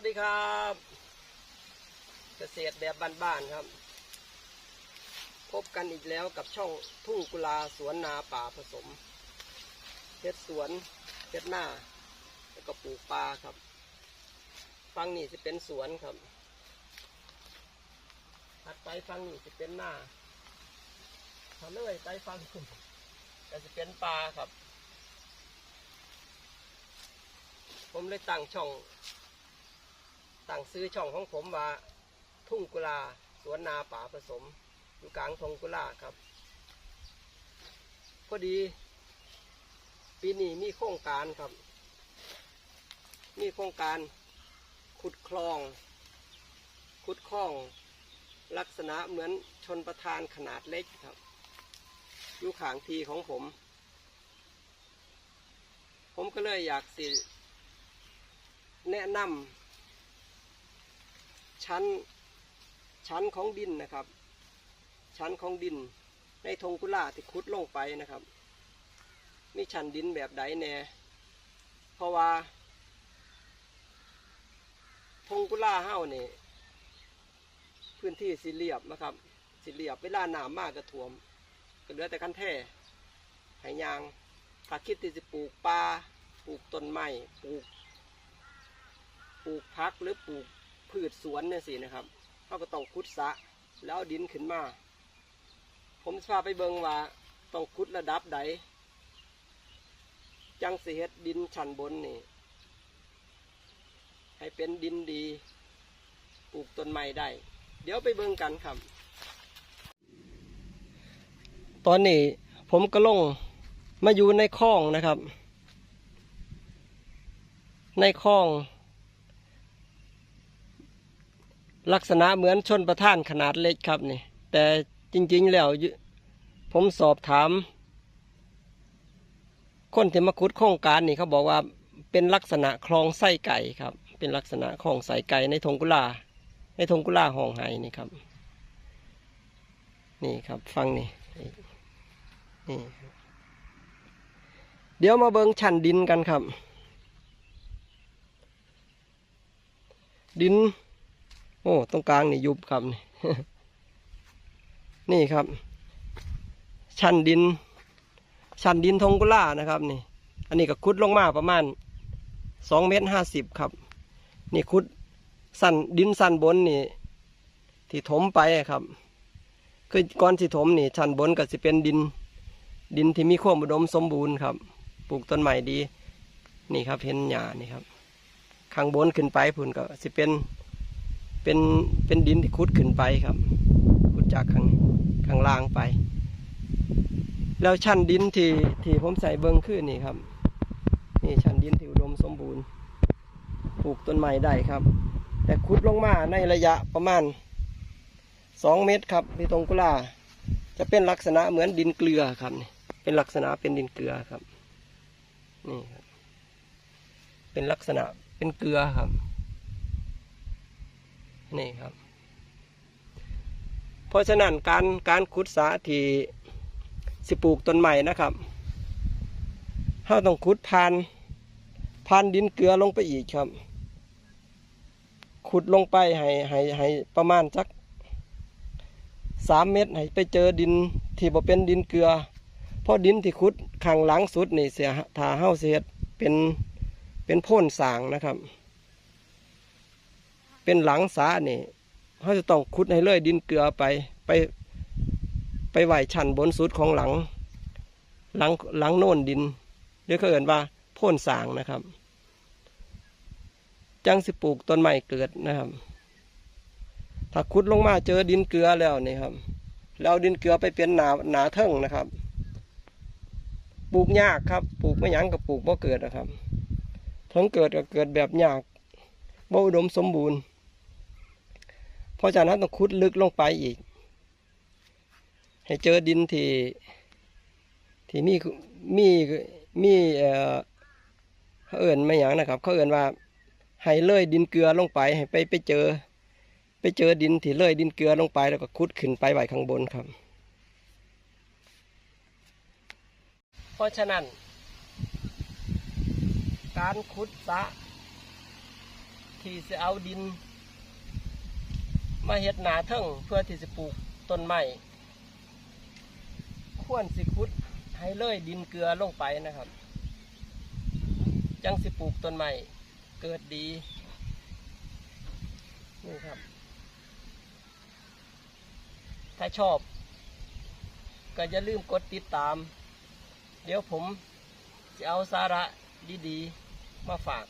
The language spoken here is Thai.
วัสดีครับ เกษตรแบบบ้านๆครับ พบกันอีกแล้วกับช่องทุ่งกุลาสวนนาป่าผสมเฮ็ดสวนเฮ็ดหน้า แล้วก็ปลูกปลาครับ ฟังนี่จะเป็นสวนครับถัดไปฟังนี่จะเป็นหน้าถ้าเลยไปฟังก็จะเป็นปลาครับ ผมเลยตั้งช่อง ตั้งซื้อช่องของผมว่า ทุ่งกุลาสวนนาป่าผสม อยู่กลางทงกุลาครับ พอดี ปีนี้มีโครงการครับ มีโครงการขุดคลอง ขุดคลอง ลักษณะเหมือนชนประทานขนาดเล็กครับ อยู่ขางทีของผม ผมก็เลยอยากสิแนะนำ ชั้นชั้นของดินนะครับ ชั้นของดินในทงกุล่าที่ขุดลงไปนะครับ มีชั้นดินแบบใดแน่เพราะว่าทงกุล่าเฮ้านี่พื้นที่สี่เหลี่ยมนะครับ สี่เหลี่ยมเวลาหนามมากก็ท่วมก็เหลือแต่คันแท่ไหยางถ้าคิดที่จะปลูกปลาปลูกต้นไม้ปลูก ปลูกพักหรือปลูก พืชสวนเนี่ยสินะครับเขาก็ต้องขุดสะแล้วดินขึ้นมา ผมจะพาไปเบิงว่าต้องขุดระดับใดจังสิเฮ็ดดินชั้นบนนี่ให้เป็นดินดีปลูกต้นไม้ได้ เดี๋ยวไปเบิงกันครับ ตอนนี้ผมก็ลงมาอยู่ในคลองนะครับ ในคลอง ลักษณะเหมือนชนประทานขนาดเล็กครับนี่ แต่จริงๆแล้วผมสอบถาม คนที่มาขุดโครงการนี่เขาบอกว่าเป็นลักษณะคลองไส้ไก่ครับ เป็นลักษณะคลองไส้ไก่ในทงกุลา ในทงกุลาห้องไห้นี่ครับ นี่ครับฟังนี่นี่เดี๋ยวมาเบิงชั้นดินกันครับ ดิน อ้ตรงกลางนี่ยุบครับนี่นี่ครับ ชั้นดิน ชั้นดินทงกุล่านะครับนี่ อันนี้ก็คุดลงมาประมาณสองเมตรห้าสิบครับ นี่คุดสันดินสันบนนี่ ที่ถมไปครับ คือก่อนที่ถมนี่ ชั้นบนก็จะเป็นดิน ดินที่มีความอุดมสมบูรณ์ครับ ปลูกต้นใหม่ดี นี่ครับเห็นหญ้านี่ครับ ข้างบนขึ้นไปพุ่นก็สิเป็น เป็นเป็นดินที่ขุดขึ้นไปครับขุดจากข้างข้างล่างไป แล้วชั้นดินที่ที่ผมใส่เบิ้งขึ้นนี่ครับ นี่ชั้นดินที่อุดมสมบูรณ์ปลูกต้นไม้ได้ครับ แต่ขุดลงมาในระยะประมาณสองเมตรครับพี่ตรงกุลาจะเป็นลักษณะเหมือนดินเกลือครับเป็นลักษณะเป็นดินเกลือครับนี่ครับเป็นลักษณะเป็นเกลือครับ นี่ครับ เพราะฉะนั้นการการขุดสระที่สิปลูกต้นใหม่นะครับเราต้องขุดผ่านผ่านดินเกลือลงไปอีกครับ ขุดลงไปให้ให้ให้ประมาณสักสามเมตรให้ไปเจอดินที่บ่เป็นดินเกลือเพราะดินที่ขุดข้างหลังสุดนี่เสียถ้าเฮาเสียเป็นเป็นพ่นสางนะครับ เป็นหลังสานี่เขาจะต้องขุดให้เลื่อยดินเกลือไปไป ไปไหวชันบนสุดของหลัง หลังหลังโน่นดินเรียกเขาเอ่นว่าพ่นสางนะครับ จังสิปลูกต้นไม้เกิดนะครับ ถ้าขุดลงมาเจอดินเกลือแล้วนี่ครับ แล้วดินเกลือไปเป็นหนาหนาเทิงนะครับ ปลูกยากครับ ปลูกไม่ยั้งกับปลูกบ่เกิดนะครับทั้งเกิดก็เกิดแบบยากบ่อุดมสมบูรณ์ เพราะฉะนั้นต้องขุดลึกลงไปอีก ให้เจอดินที่ที่มีมีมีเอ่อเขาเอิ่นไม่อย่างนะครับ เขาเอิ่นว่าให้เลื่อยดินเกลือลงไปให้ไปไปเจอ ไปเจอดินที่เลื่อยดินเกลือลงไปแล้วก็ขุดขึ้นไปไว้ข้างบนครับ เพราะฉะนั้น การขุดสะที่จะเอาดิน มาเฮ็ดหนาเทิงเพื่อที่จะปลูกต้นไม้ควรสิขุดให้เลยดินเกลือลงไปนะครับ จังสิปลูกต้นไม้เกิดดีนี่ครับ ถ้าชอบ ก็อย่าลืมกดติดตาม เดี๋ยวผมจะเอาสาระดีๆ มาฝาก